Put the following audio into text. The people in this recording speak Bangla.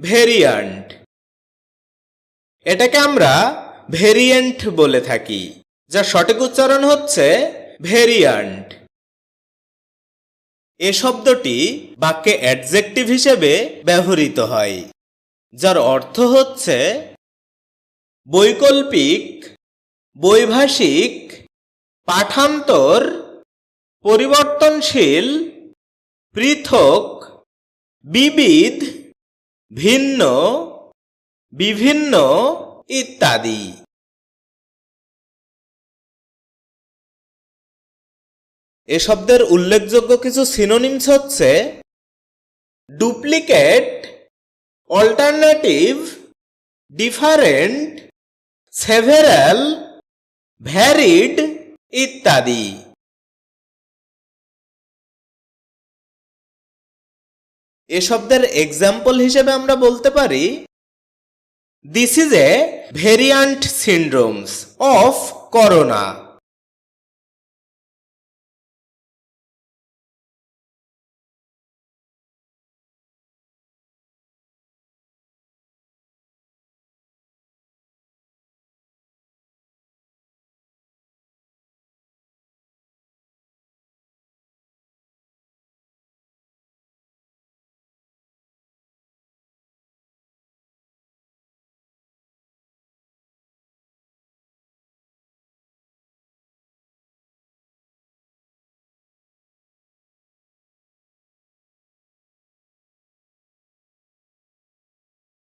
ভেরিয়ান্ট। এটাকে আমরা ভেরিয়েন্ট বলে থাকি, যার সঠিক উচ্চারণ হচ্ছে ভেরিয়ান্ট। এ শব্দটি বাক্যে অ্যাডজেক্টিভ হিসেবে ব্যবহৃত হয়, যার অর্থ হচ্ছে বৈকল্পিক, বৈভাষিক, পাঠান্তর, পরিবর্তনশীল, পৃথক, বিবিধ ভিন্ন, বিভিন্ন ইত্যাদি। এ শব্দের উল্লেখযোগ্য কিছু সিনোনিমস হচ্ছে duplicate alternative different several varied ইত্যাদি। এ শব্দের এক্সাম্পল হিসেবে আমরা বলতে পারি this is a variant syndromes of corona